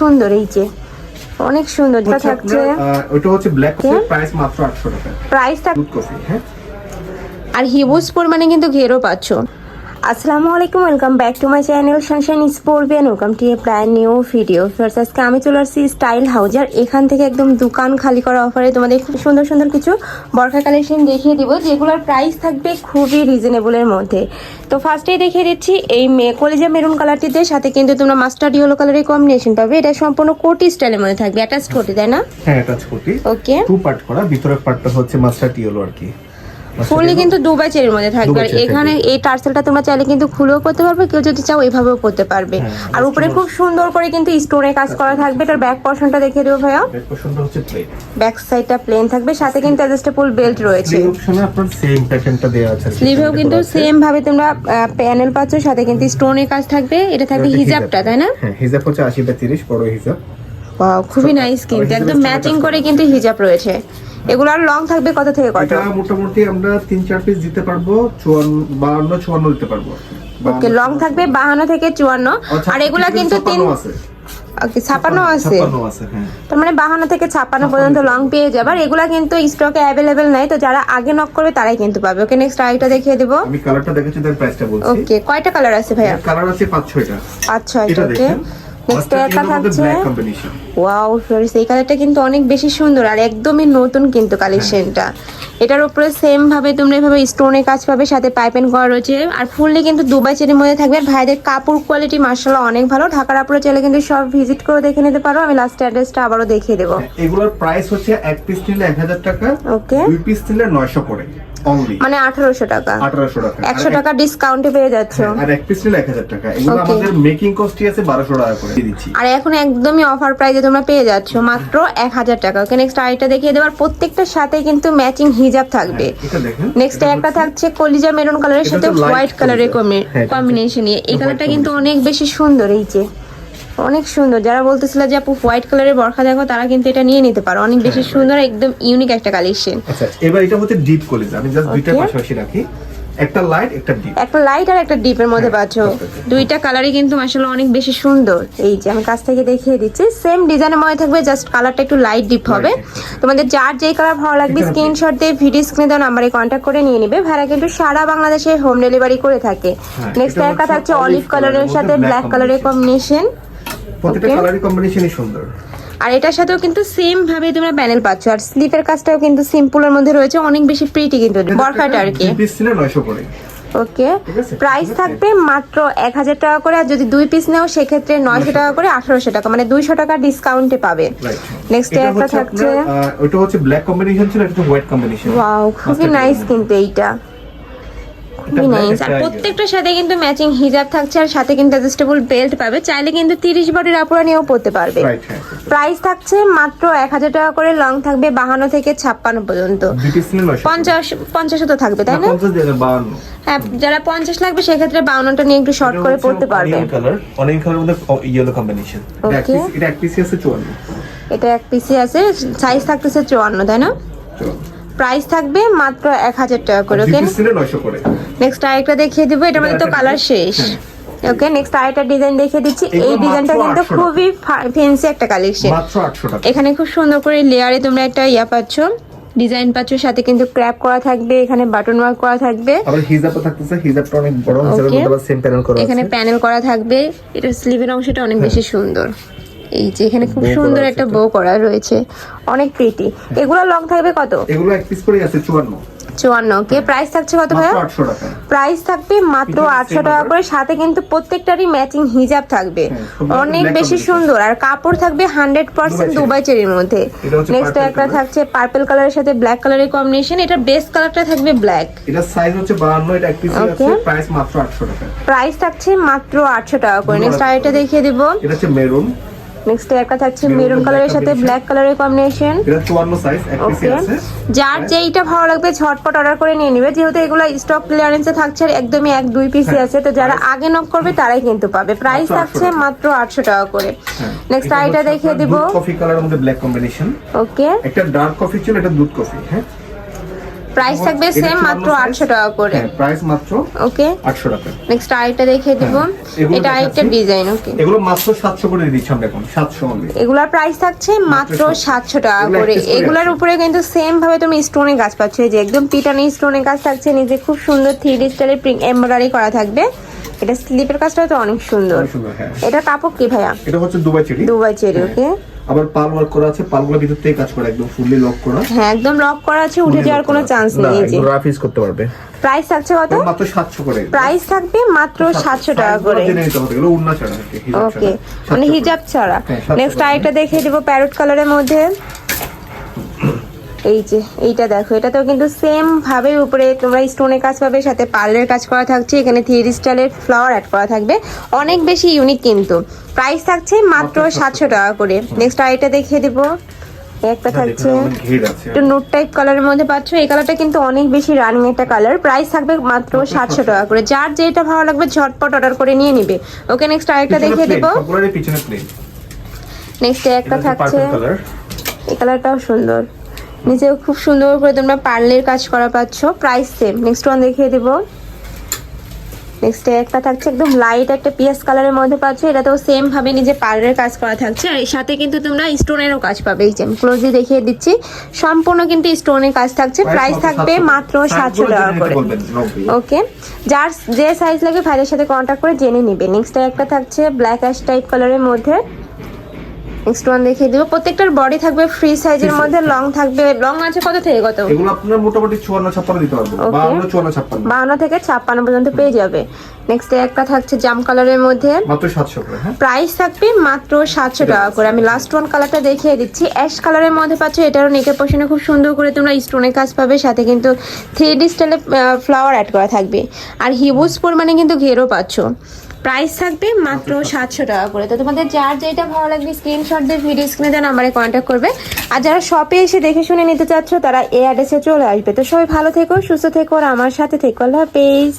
সুন্দর এই যে। অনেক সুন্দর যেটা থাকছে ওটা হচ্ছে ব্ল্যাক কফি প্রাইস মাত্র 800 টাকা। প্রাইস থাক কফি হ্যাঁ? আর হিউজ পরিমাণে কিন্তু ঘেরও পাচ্ছ। আসসালামু আলাইকুম welcome back to my channel sunshine স্পোর্টবিয়ান welcome to a brand new video first আজকে আমি চলে আসছি স্টাইল হাউজ আর এখান থেকে একদম দোকান খালি করা অফারে তোমাদের খুব সুন্দর সুন্দর কিছু বরখা কালেকশন দেখিয়ে দিব যেগুলোর প্রাইস থাকবে খুবই রিজনেবলের মধ্যে। তো ফার্স্টেই দেখিয়ে দিচ্ছি এই মে কলেজা মেরুন কালারটিতে সাথে কিন্তু তোমরা মাস্টার্ড ইয়েলো কালারের কম্বিনেশন পাবে। এটা সম্পূর্ণ কোটি স্টাইলের মধ্যে থাকবে অ্যাটাচ কোটি তাই না? হ্যাঁ attach coffee okay two part করা ভিতরের পার্টটা হচ্ছে মাস্টার্ড ইয়েলো আর কি। ফুললি কিন্তু দুবাই চেরির মধ্যে থাকবে। আর এখানে এই টার্সেলটা তোমরা চাইলে কিন্তু খুলেও পড়তে পারবে কেউ যদি চাও এভাবেও পড়তে পারবে। হ্যাঁ, আর উপরে খুব সুন্দর করে কিন্তু স্টোনে কাজ করা থাকবে। এটার ব্যাক পর্শনটা দেখিয়ে দেবো ভাইয়া। ব্যাক সাইডটা প্লেন থাকবে সাথে কিন্তু অ্যাডজাস্টেবল বেল্ট রয়েছে। স্লিভ অপশনে আপনার সেম প্যাটার্নটা দেওয়া আছে। স্লিভেও কিন্তু সেম ভাবে তোমরা প্যানেল পাচ্ছ সাথে কিন্তু স্টোনের কাজ থাকবে। এটা থাকবে হিজাবটা তাই না? হ্যাঁ হিজাব হচ্ছে 80 বাই 30 বড় হিজাব খুবই নাইস কিন্তু একদম ম্যাচিং করে কিন্তু হিজাব রয়েছে। এগুলো আর লং থাকবে কত থেকে কত? এটা মোটামুটি আমরা তিন চার পিস দিতে পারব 54 52 54 দিতে পারব। ওকে লং থাকবে বাহান্ন থেকে চুয়ান্ন। আর এগুলা কিন্তু তিন ওকে ছাপানো আছে? ছাপানো আছে হ্যাঁ। তার মানে বাহান্ন থেকে ছাপ্পান্ন পর্যন্ত লং পেয়ে যাবে। আর এগুলা কিন্তু স্টকে অ্যাভেলেবেল নাই তো যারা আগে নক করবে তারাই কিন্তু পাবে। ওকে নেক্সট আরেকটা দেখিয়ে দেবো। আমি কালারটা তার প্রাইসটা বলছি। ওকে কয়টা কালার আছে ভাইয়া? কালার আছে পাঁচ ছয়টা। আচ্ছা এটা এটা ওকে দেখেন। নেক্সট একটা থাকছে ওয়াও ফ্লোরিস এই কালারটা কিন্তু অনেক বেশি সুন্দর আর একদমই নতুন কিন্তু কালেকশনটা এটার উপরে সেম ভাবে তোমরা এভাবে স্টোনের কাজ পাবে সাথে পাইপেন করা রয়েছে। আর ফুললি কিন্তু দুবাই চেরির মধ্যে থাকবে। আর ভাইদের কাপড় কোয়ালিটি মার্শাল্লাহ অনেক ভালো। ঢাকার আপুরে চাইলে কিন্তু সব ভিজিট করে দেখে নিতে পারো। আমি লাস্ট অ্যাড্রেসটা আবারও দেখিয়ে দেবো। এগুলোর প্রাইস হচ্ছে এক পিস নিলে এক হাজার টাকা ওকে দুই পিস নিলে নয়শো করে। মানে আঠারোশো টাকা। আঠারোশো টাকা। একশো টাকা ডিসকাউন্টে পেয়ে যাচ্ছ। এক- আর এক পিস নিলে এক হাজার টাকা। এগুলো আমাদের মেকিং কস্টই আছে বারোশো টাকা করে। দিচ্ছি। আর এখন একদমই অফার প্রাইসে তোমরা পেয়ে যাচ্ছ মাত্র এক হাজার টাকা। ওকে নেক্সট আরেকটা দেখিয়ে দেবো আর প্রত্যেকটার সাথে কিন্তু ম্যাচিং হিজাব থাকবে। নেক্সট একটা থাকছে কলিজা মেরুন কালারের সাথে হোয়াইট কালারের। হ্যাঁ, কম্বিনেশন নিয়ে এই কালারটা কিন্তু অনেক বেশি সুন্দর এই যে। অনেক সুন্দর। যারা বলতেছিল যে আপু হোয়াইট কালারের বরখা দেখো তারা কিন্তু এটা নিয়ে নিতে পারো। অনেক বেশি হ্যাঁ, সুন্দর একদম ইউনিক একটা কালেকশন আচ্ছা এবার এটা হচ্ছে ডিপ কলিজ আমি জাস্ট দুইটা পাশাপাশি রাখি। একটা লাইট একটা ডিপ একটা লাইট আর একটা ডিপের মধ্যে হ্যাঁ, পাচ্ছ। দুইটা কালারই কিন্তু মাসাল্লাহ অনেক বেশি সুন্দর। এই যে আমি কাছ থেকে দেখিয়ে দিচ্ছি। সেম ডিজাইনের মধ্যে থাকবে জাস্ট কালারটা একটু লাইট ডিপ হবে। তোমাদের যার যেই কালার ভালো লাগবে স্ক্রিনশট দিয়ে ভিডিও স্ক্রিনে দেওয়া নাম্বারে কন্ট্যাক্ট করে নিয়ে নিবে। ভাড়া কিন্তু সারা বাংলাদেশে হোম ডেলিভারি করে থাকে। নেক্সট একটা হচ্ছে থাকছে অলিভ কালারের সাথে ব্ল্যাক কালারের কম্বিনেশন প্রত্যেকটা Okay. কালারের কম্বিনেশনই সুন্দর। আর এটার সাথেও কিন্তু সেম ভাবে তোমরা প্যানেল পাচ্ছ। আর স্লিপের কাজটাও কিন্তু সিম্পলের মধ্যে রয়েছে অনেক বেশি প্রিটি কিন্তু বরফাটা আর কি। ওকে প্রাইস থাকবে মাত্র এক হাজার টাকা করে আর যদি দুই পিস নেও সেক্ষেত্রে নয়শো টাকা করে আঠারোশো টাকা মানে দুইশো টাকা ডিসকাউন্টে পাবে। নেক্সট একটা থাকছে ওটা হচ্ছে ব্ল্যাক কম্বিনেশন ছিল এটা হোয়াইট কম্বিনেশন ওয়াও খুবই নাইস কিন্তু এইটা। নাইস আর প্রত্যেকটার সাথে কিন্তু ম্যাচিং হিজাব থাকছে আর সাথে কিন্তু অ্যাডজাস্টেবল বেল্ট পাবে। চাইলে কিন্তু তিরিশ বডির আপুরা নিয়েও পড়তে পারবে। প্রাইস থাকছে মাত্র এক হাজার টাকা করে লং থাকবে বাহান্ন থেকে ছাপ্পান্ন পর্যন্ত। পঞ্চাশ পঞ্চাশও তো থাকবে তাই না? হ্যাঁ যারা পঞ্চাশ লাগবে সেক্ষেত্রে বাউন্নটা নিয়ে একটু শর্ট করে পড়তে পারবে। কালার অরেঞ্জ কালার মধ্যে ইয়েলো কম্বিনেশন Okay. এটা এক পিস আছে চুয়ান্ন। এটা এক পিসি আছে সাইজ থাকতেছে চুয়ান্ন তাই না? প্রাইস থাকবে মাত্র এক হাজার টাকা করে ওকে নেক্সট আরেকটা দেখিয়ে দিব এটার মধ্যে তো কালার শেষ। ওকে নেক্সট আরেকটা ডিজাইন দেখিয়ে দিচ্ছি। এই ডিজাইনটা কিন্তু 800 টাকা। খুবই ফেন্সি একটা কালেকশন এখানে খুব সুন্দর করে লেয়ারে তোমরা একটা ইয়া পাচ্ছ। ডিজাইন পাচ্ছ সাথে কিন্তু ক্র্যাপ করা থাকবে এখানে বাটন ওয়ার্ক করা থাকবে। আবার হিজাবও থাকতেছে হিজাবটা অনেক বড় হিজাবের. মধ্যে আবার সেম প্যানেল করা আছে। এখানে প্যানেল করা থাকবে। এটা স্লিভের অংশটা অনেক বেশি সুন্দর। এই যে এখানে খুব সুন্দর একটা এটা। বো করা রয়েছে। অনেক প্রিটি এগুলো লং থাকবে কত? এগুলো এক পিস করে আছে চুয়ান্ন। চুয়ান্ন। কে প্রাইস থাকছে কত মাত্র প্রাইস থাকবে মাত্র আটশো টাকা করে। সাথে কিন্তু প্রত্যেকটারই ম্যাচিং হিজাব থাকবে। অনেক বেশি সুন্দর। আর কাপড় থাকবে হান্ড্রেড পার্সেন্ট দুবাই চেরির মধ্যে। নেক্সট একটা থাকছে পার্পল কালারের সাথে ব্ল্যাক কালারের কম্বিনেশন এটা বেস কালারটা থাকবে ব্ল্যাক এটা সাইজ হচ্ছে বাহান্ন এটা এক পিস আছে প্রাইস মাত্র আটশো টাকা। প্রাইস থাকছে মাত্র আটশো টাকা করে। নেক্সট। আরেকটা দেখিয়ে দিব। এটা হচ্ছে মেরুন নেক্সট একটা থাকছে মেরুন কালারের সাথে ব্ল্যাক কালারের কম্বিনেশন এটা চুয়ান্ন সাইজ এক পিস ওকে আছে। যার যেইটা ভালো লাগবে ঝটপট অর্ডার করে নিয়ে নিবে। যেহেতু এগুলো স্টক ক্লিয়ারেন্সে থাকছে একদমই এক দুই পিসি হ্যাঁ, আছে তো যারা আগে নক করবে তারাই কিন্তু পাবে। প্রাইস থাকছে মাত্র আটশো টাকা করে। হ্যাঁ। নেক্সট আইটা দেখিয়ে দিব। কফি কালারের মধ্যে ব্ল্যাক কম্বিনেশন ওকে একটা ডার্ক কফি ছিল এটা দুধ কফি হ্যাঁ। প্রাইস থাকবে সেম মাত্র size। আটশো টাকা করে। হ্যাঁ প্রাইস মাত্র ওকে আটশো টাকা। নেক্সট আরেকটা দেখিয়ে দিব। হ্যাঁ, এটা আরেকটা ডিজাইন ওকে এগুলো মাত্র সাতশো করে দিচ্ছি আমরা এখন সাতশো অনলি এগুলোর প্রাইস থাকছে মাত্র সাতশো। সাতশো টাকা করে। এগুলার। উপরে কিন্তু সেম ভাবে তুমি স্টোনে কাজ পাচ্ছ। এই যে একদম পিটানি স্টোনে কাজ থাকছে নিজে খুব সুন্দর থ্রি ডি স্টাইলের প্রিন্ট এমব্রয়ডারি করা থাকবে। এটা স্লিপের কাজটা তো অনেক সুন্দর। হ্যাঁ। এটা কাপড় কি ভাইয়া? এটা হচ্ছে Dubai cherry. Dubai cherry okay. আবার পাল ওয়ার্ক করা আছে পালগুলো ভিতর থেকে কাজ করা একদম ফুললি লক করা। হ্যাঁ একদম লক করা আছে উঠে যাওয়ার কোনো চান্স নেই এই যে। রাফ ইউজ করতে পারবে। প্রাইস থাকছে কত? মাত্র সাতশো করে। প্রাইস থাকবে মাত্র সাতশো টাকা করে। জেনে নিতে হবে এগুলো উন্না ছাড়া ওকে মানে হিজাব ছাড়া। হ্যাঁ, 700 নেক্সট করে। আরেকটা দেখিয়ে দিব প্যারট কালারের মধ্যে। এই যে এইটা দেখো এটাতেও কিন্তু সেম ভাবে উপরে তোমরা স্টোনের কাজ পাবে সাথে পার্লের কাজ করা থাকছে এখানে থ্রি স্টাইলের ফ্লাওয়ার অ্যাড করা থাকবে। অনেক বেশি ইউনিক কিন্তু। প্রাইস থাকছে মাত্র সাতশো টাকা করে। নেক্সট আরেকটা দেখিয়ে দিব। একটা থাকছে। একটু নোট টাইপ কালারের মধ্যে পাচ্ছ এই কালারটা কিন্তু অনেক বেশি রানিং একটা কালার প্রাইস থাকবে মাত্র সাতশো টাকা করে। যার যেটা ভালো লাগবে ঝটপট অর্ডার করে নিয়ে নিবে। ওকে নেক্সট আরেকটা দেখিয়ে দিব। নেক্সট একটা থাকছে। এই কালারটাও সুন্দর। নিচেও খুব সুন্দর করে তোমরা পার্লের কাজ করা পাচ্ছ। প্রাইস সেম নেক্সট ওয়ান দেখিয়ে দেব। নেক্সট একটা থাকছে একদম লাইট একটা পিয়াস কালারের মধ্যে পাচ্ছ। এটাতেও সেম ভাবে নিজে পার্লের কাজ করা থাকছে। আর এর সাথে কিন্তু তোমরা স্টোনেরও কাজ পাবে। এই যে আমি ক্লোজলি দেখিয়ে দিচ্ছি। সম্পূর্ণ কিন্তু স্টোনের কাজ থাকছে। প্রাইস থাকবে মাত্র সাতশো টাকা করে। ওকে যার যে সাইজ লাগে ভাইয়ের সাথে কন্ট্যাক্ট করে জেনে নিবে। নেক্সট একটা থাকছে ব্ল্যাক অ্যাশ টাইপ কালারের মধ্যে। নেক্সট ওয়ান দেখিয়ে দিব। প্রত্যেকটার বডি থাকবে ফ্রি সাইজের মধ্যে লং থাকবে লং আছে কত থেকে কত? এগুলো আপনার মোটামুটি চুয়ান্ন ছাপ্পান্ন দিতে পারব Okay. বাউন্ন চুয়ান্ন ছাপ্পান্ন। বাউন্ন থেকে ছাপ্পান্ন পর্যন্ত পেয়ে যাবে। নেক্সট একটা থাকছে জাম কালারের মধ্যে। মাত্র সাতশো করে হ্যাঁ? প্রাইস থাকবে মাত্র সাতশো টাকা করে। আমি লাস্ট ওয়ান কালারটা দেখিয়ে দিচ্ছি। অ্যাশ কালারের মধ্যে পাচ্ছ এটারও নেকের পোশনে খুব সুন্দর করে তোমরা স্টোনের কাজ পাবে। সাথে কিন্তু থ্রি ডি স্টাইলে ফ্লাওয়ার অ্যাড করা থাকবে। আর হিউজ পরিমাণে কিন্তু ঘেরও পাচ্ছ। প্রাইস থাকবে মাত্র সাতশো টাকা করে। তো তোমাদের যার যেটা ভালো লাগবে স্ক্রিনশট দিয়ে ভিডিও স্ক্রিনে দেন আমারে কন্ট্যাক্ট করবে। আর যারা শপে এসে দেখে শুনে নিতে চাচ্ছ তারা এ অ্যাড্রেসে চলে আসবে। তো সবাই ভালো থেকো সুস্থ থেকো আর আমার সাথে থেকো। আল্লাহ হাফেজ।